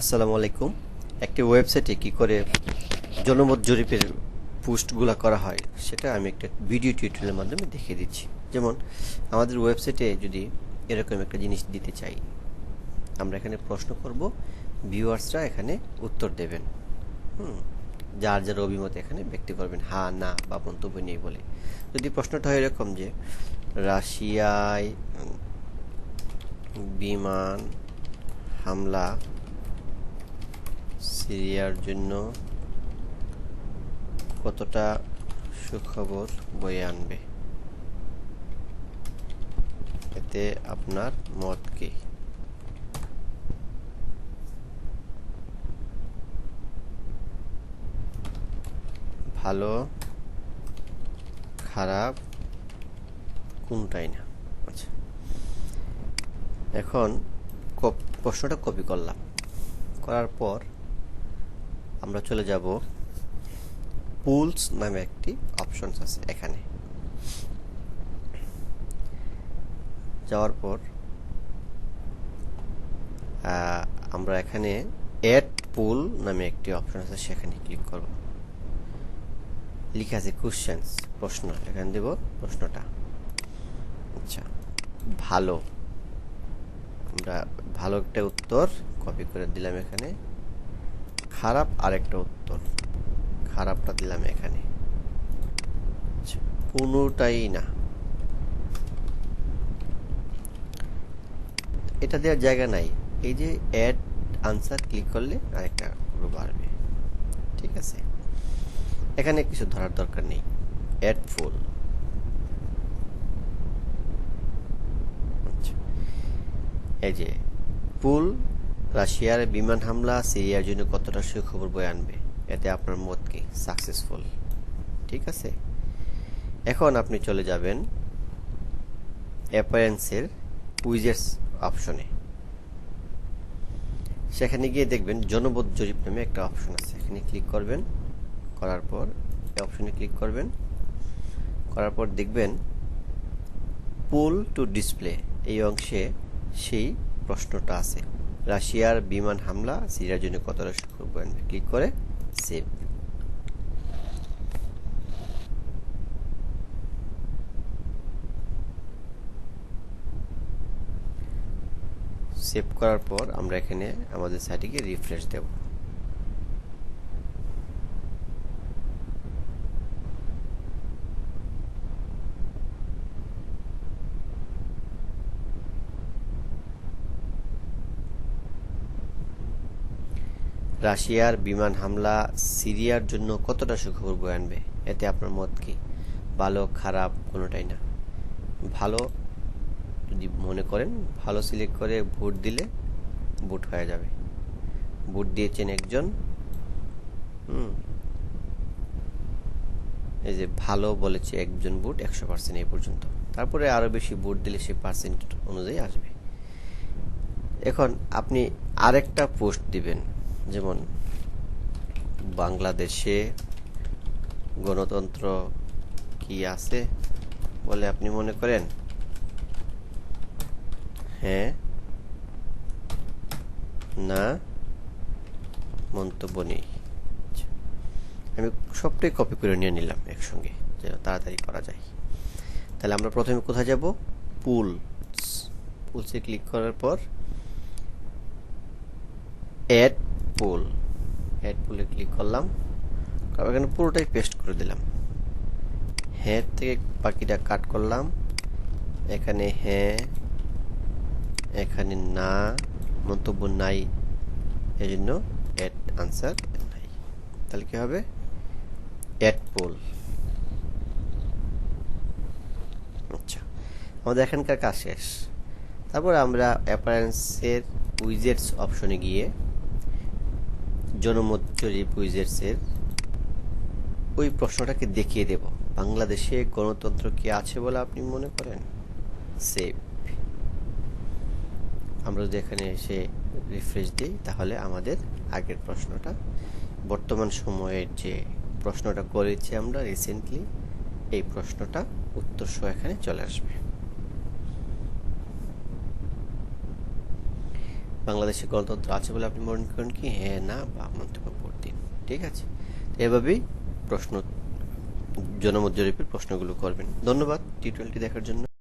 আসসালামু আলাইকুম। একটি ওয়েবসাইটে কি করে জনমত জরিপের পোস্টগুলো করা হয়, সেটা আমি একটা ভিডিও টিউটোরিয়ালের মাধ্যমে দেখিয়ে দিচ্ছি। যেমন, আমাদের ওয়েবসাইটে যদি এরকম একটা জিনিস দিতে চাই, আমরা এখানে প্রশ্ন করব, ভিউয়ার্সরা এখানে উত্তর দেবেন। হুম, যার যার অভিমত এখানে ব্যক্ত করবেন হা, না, বা মন্তব্য নেই বলে। যদি প্রশ্নটা হয় এরকম যে, রাশিয়ায় বিমান হামলা সিরিয়ার জন্য কতটা সুখবর বয়ে আনবে? এতে আপনার মত কি? ভালো, খারাপ, কোনটাই না। আচ্ছা। এখন প্রশ্নটা কপি করলাম। করার পর আমরা চলে যাব পুলস নামে একটি অপশনস আছে এখানে। যাওয়ার পর আমরা এখানে অ্যাড পুল নামে একটি অপশন আছে, সেখানে ক্লিক করব। লিখে আছে কোশ্চেন্স প্রশ্ন, এখানে দেব প্রশ্নটা। আচ্ছা ভালো। আমরা ভালো একটা উত্তর কপি করে দিলাম এখানে। খারাপ আরেকটা উত্তর। খারাপটা দিলাম এখানে। আচ্ছা, কোনোটাই না। এটা দেওয়ার জায়গা নাই। এই যে অ্যাড আনসার ক্লিক করলে আরেকটা গ্রুপ আসবে। ঠিক আছে? এখানে কিছু ধরার দরকার নেই। অ্যাড ফুল আচ্ছা এই যে পুল রাশিয়ার বিমান হামলা সিরিয়ার জন্য কতটা সুখবর বয়ে আনবে? এতে আপনার মত কি? সাকসেসফুল ঠিক আছে? এখন আপনি চলে যাবেন অ্যাপারেন্সের উইজেটস অপশনে সেখানে গিয়ে দেখবেন জনবদ জরিপ নামে একটা অপশন আছে। এখানে ক্লিক করবেন। করার পর অপশনে ক্লিক করবেন। করার পর দেখবেন পুল টু ডিসপ্লে এই অংশে সেই প্রশ্নটা আছে। রাশিয়ার বিমান হামলা, সিরিয়ার জন্য কতটা আনবে ক্লিক করে? সেভ সেভ করার পর আমরা এখানে আমাদের সাইটে রিফ্রেশ দেব। রাশিয়ার বিমান হামলা সিরিয়ার জন্য কতটা সুখবর বয়ে আনবে? এতে আপনার মত কি? ভালো, খারাপ, কোনোটাই না। ভালো, যদি মনে করেন, ভালো সিলেক্ট করে ভোট দিলে ভোট হয়ে যাবে। ভোট দিয়েছেন একজন, হুম, এই যে ভালো বলেছে একজন ভোট, একশো পার্সেন্ট এই পর্যন্ত। তারপরে আরও বেশি ভোট দিলে সে পার্সেন্ট অনুযায়ী আসবে। এখন আপনি আরেকটা পোস্ট দিবেন। যেমন বাংলাদেশে গণতন্ত্র কি আছে বলে আপনি মনে করেন? হ্যাঁ? না? মন্তব্য নেই। আমি সবটাই কপি করে নিয়ে নিলাম একসঙ্গে, যেন তাড়াতাড়ি করা যায়। তাহলে আমরা প্রথমে কোথায় যাব? পুল পুলসে ক্লিক করার পর অ্যাড পুল হেড পুলে ক্লিক করলাম। তারপর এখানে পুরোটাই পেস্ট করে দিলাম। হ্যাঁ থেকে বাকিটা কাট করলাম। এখানে হ্যাঁ এখানে না, মন্তব্য নাই এই জন্য অ্যাড আনসার নাই। তাহলে কী হবে? অ্যাড পোল আচ্ছা আমাদের এখানকার কাজ শেষ। তারপর আমরা অ্যাপারেন্সের উইজেটস অপশনে গিয়ে জনমত জরিপ উইজেটসের ওই প্রশ্নটাকে দেখিয়ে দেব। বাংলাদেশে গণতন্ত্র কি আছে বলে আপনি মনে করেন? সেভ আমরা যদি এখানে এসে রিফ্রেশ দিই, তাহলে আমাদের আগের প্রশ্নটা। বর্তমান সময়ের যে প্রশ্নটা করেছি আমরা রিসেন্টলি, এই প্রশ্নটা উত্তর সহ এখানে চলে আসবে। বাংলাদেশে গণতন্ত্র আছে বলে আপনি মনে করেন কি? হ্যাঁ না বা মন্তব্য ভোট দিন ঠিক আছে? এভাবেই প্রশ্ন, জনমত জরিপের প্রশ্নগুলো করবেন। ধন্যবাদ টি টোয়েন্টি দেখার জন্য।